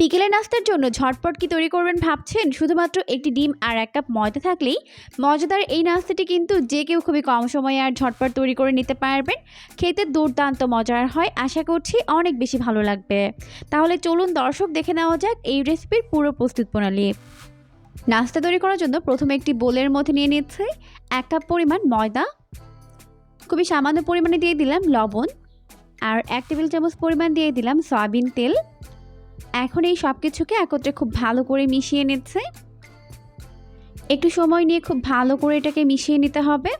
বিকেলের নাস্তার জন্য ঝটপট কি তৈরি করবেন ভাবছেন? শুধুমাত্র একটি ডিম আর এক কাপ ময়দা থাকলেই মজাদার এই নাস্তাটি কিন্তু যে কেউ খুবই কম সময়ে আর ঝটপট তৈরি করে নিতে পারবেন। খেতে দুর্দান্ত মজার হয়। আশা করছি অনেক বেশি ভালো লাগবে। তাহলে চলুন দর্শক দেখে নেওয়া যাক এই রেসিপির পুরো প্রস্তুত প্রণালী। নাস্তা তৈরি করার জন্য প্রথমে একটি বোলের মধ্যে নিয়ে নিচ্ছে এক কাপ পরিমাণ ময়দা, খুবই সামান্য পরিমাণে দিয়ে দিলাম লবণ আর এক টেবিল চামচ পরিমাণ দিয়ে দিলাম সয়াবিন তেল। এখন এই সব কিছুকে একত্রে খুব ভালো করে মিশিয়ে নিচ্ছে। একটু সময় নিয়ে খুব ভালো করে এটাকে মিশিয়ে নিতে হবে।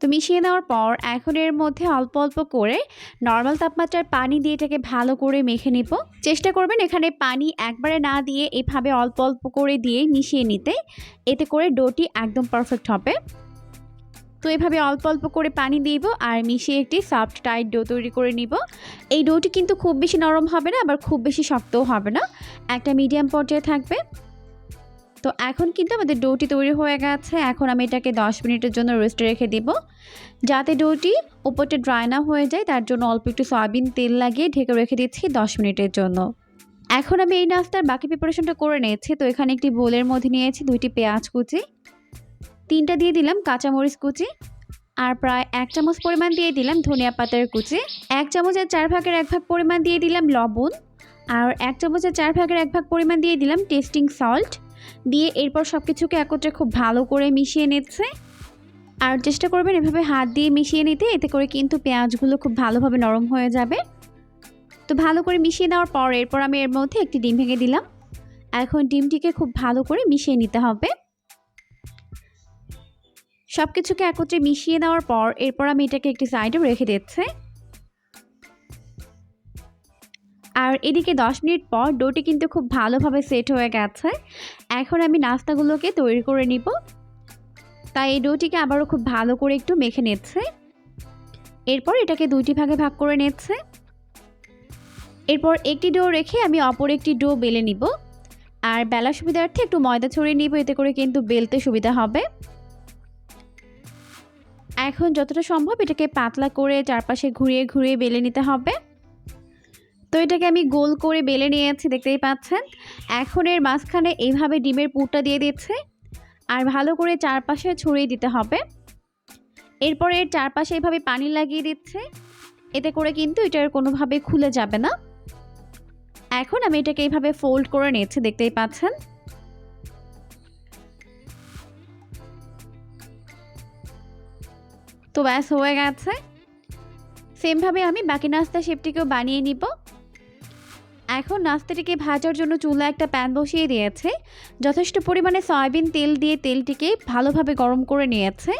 তো মিশিয়ে নেওয়ার পর এখন এর মধ্যে অল্প অল্প করে নর্মাল তাপমাত্রার পানি দিয়ে এটাকে ভালো করে মেখে নিব। চেষ্টা করবেন এখানে পানি একবারে না দিয়ে এভাবে অল্প অল্প করে দিয়ে মিশিয়ে নিতে। এতে করে ডোটি একদম পারফেক্ট হবে। তো এভাবে অল্প অল্প করে পানি দিব আর মিশিয়ে একটি সফট টাইট ডো তৈরি করে নিব। এই ডোটি কিন্তু খুব বেশি নরম হবে না, আবার খুব বেশি শক্তও হবে না। একটা মিডিয়াম পর্যায়ে থাকবে। তো এখন কিন্তু আমাদের ডোটি তৈরি হয়ে গেছে। এখন আমি এটাকে দশ মিনিটের জন্য রেস্টে রেখে দিব। যাতে ডোটি উপরটা ড্রাই না হয়ে যায়, তার জন্য অল্প একটু সয়াবিন তেল লাগিয়ে ঢেকে রেখে দিচ্ছি দশ মিনিটের জন্য। এখন আমি এই নাস্তার বাকি প্রিপারেশনটা করে নিয়েছি। তো এখানে একটি বোলের মধ্যে নিয়েছি দুইটি পেঁয়াজ কুচি। তিনটা দিয়ে দিলাম কাঁচামরিচ কুচি আর প্রায় এক চামচ পরিমাণ দিয়ে দিলাম ধনিয়া পাতার কুচি। এক চামচের চার ভাগের এক ভাগ পরিমাণ দিয়ে দিলাম লবণ আর এক চামচের চার ভাগের এক ভাগ পরিমাণ দিয়ে দিলাম টেস্টিং সল্ট দিয়ে এরপর সব কিছুকে একত্রে খুব ভালো করে মিশিয়ে নিচ্ছে। আর চেষ্টা করবেন এভাবে হাত দিয়ে মিশিয়ে নিতে, এতে করে কিন্তু পেঁয়াজগুলো খুব ভালোভাবে নরম হয়ে যাবে। তো ভালো করে মিশিয়ে নেওয়ার পর এরপর আমি এর মধ্যে একটি ডিম ভেঙে দিলাম। এখন ডিমটিকে খুব ভালো করে মিশিয়ে নিতে হবে। সব কিছুকে একত্রে মিশিয়ে দেওয়ার পর এরপর আমি এটাকে একটি সাইডে রেখে দিচ্ছি। আর এদিকে দশ মিনিট পর ডোটি কিন্তু খুব ভালোভাবে সেট হয়ে গেছে। এখন আমি নাস্তাগুলোকে তৈরি করে নিব। তাই এই ডোটিকে আবারও খুব ভালো করে একটু মেখে নিচ্ছে। এরপর এটাকে দুইটি ভাগে ভাগ করে নিচ্ছে। এরপর একটি ডো রেখে আমি অপর একটি ডো বেলে নিব। আর বেলা সুবিধার্থে একটু ময়দা ছড়িয়ে নিব, এতে করে কিন্তু বেলতে সুবিধা হবে। এখন যতটা সম্ভব এটাকে পাতলা করে চারপাশে ঘুরিয়ে ঘুরিয়ে বেলে নিতে হবে। তো এটাকে আমি গোল করে বেলে নিয়েছি, দেখতেই পাচ্ছেন। এখন এর মাঝখানে এইভাবে ডিমের পুরটা দিয়ে দিচ্ছে আর ভালো করে চারপাশে ছড়িয়ে দিতে হবে। এরপর এর চারপাশে এভাবে পানি লাগিয়ে দিচ্ছে, এতে করে কিন্তু এটার কোনোভাবে খুলে যাবে না। এখন আমি এটাকে এইভাবে ফোল্ড করে নিয়েছি, দেখতেই পাচ্ছেন। তো ব্যাস, হয়ে গেছে। সেমভাবে আমি বাকি নাস্তা শেপটিকেও বানিয়ে নিব। এখন নাস্তাটিকে ভাজার জন্য চুলা একটা প্যান বসিয়ে দিয়েছে। যথেষ্ট পরিমাণে সয়াবিন তেল দিয়ে তেলটিকে ভালোভাবে গরম করে নিয়েছে।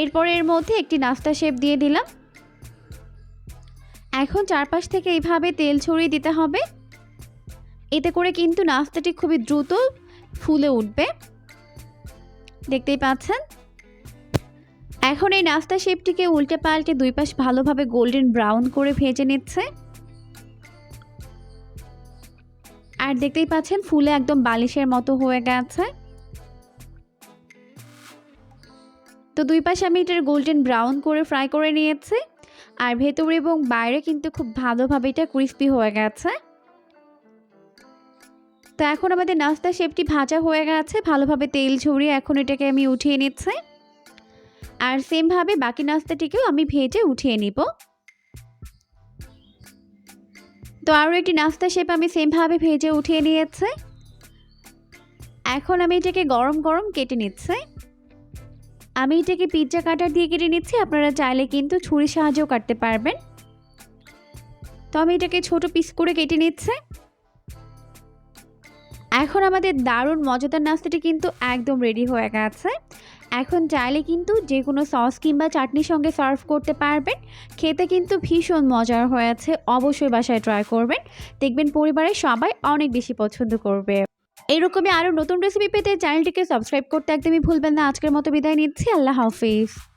এরপর এর মধ্যে একটি নাস্তা শেপ দিয়ে দিলাম। এখন চারপাশ থেকে এইভাবে তেল ছড়িয়ে দিতে হবে। এতে করে কিন্তু নাস্তাটি খুবই দ্রুত ফুলে উঠবে। দেখতেই পাচ্ছেন? এখন এই নাস্তা শেপটিকে উল্টে পাল্টে দুই পাশ ভালোভাবে গোল্ডেন ব্রাউন করে ভেজে নিচ্ছে। আর দেখতেই পাচ্ছেন, ফুলে একদম বালিশের মতো হয়ে গেছে। তো দুই পাশে আমি এটার গোল্ডেন ব্রাউন করে ফ্রাই করে নিয়েছি। আর ভেতরে এবং বাইরে কিন্তু খুব ভালোভাবে এটা ক্রিস্পি হয়ে গেছে। তো এখন আমাদের নাস্তা শেপটি ভাজা হয়ে গেছে। ভালোভাবে তেল ঝরিয়ে এখন এটাকে আমি উঠিয়ে নিচ্ছি। আর সেমভাবে বাকি নাস্তাটিকেও আমি ভেজে উঠিয়ে নিব। তো আরও একটি নাস্তা শেপ আমি সেমভাবে ভেজে উঠিয়ে নিয়েছে। এখন আমি এটাকে গরম গরম কেটে নিচ্ছি। আমি এটাকে পিৎজা কাটার দিয়ে কেটে নিচ্ছি, আপনারা চাইলে কিন্তু ছুরির সাহায্যেও কাটতে পারবেন। তো আমি এটাকে ছোট পিস করে কেটে নিচ্ছে। এখন আমাদের দারুণ মজাদার নাস্তাটি কিন্তু একদম রেডি হয়ে গেছে। এখন চাইলে কিন্তু যে কোনো সস কিংবা চাটনির সঙ্গে সার্ভ করতে পারবেন। খেতে কিন্তু ভীষণ মজার হয়েছে অবশ্যই বাসায় ট্রাই করবেন। দেখবেন পরিবারের সবাই অনেক বেশি পছন্দ করবে। এরকমই আরও নতুন রেসিপি পেতে চ্যানেলটিকে সাবস্ক্রাইব করতে একদমই ভুলবেন না। আজকের মতো বিদায় নিচ্ছি। আল্লাহ হাফিজ।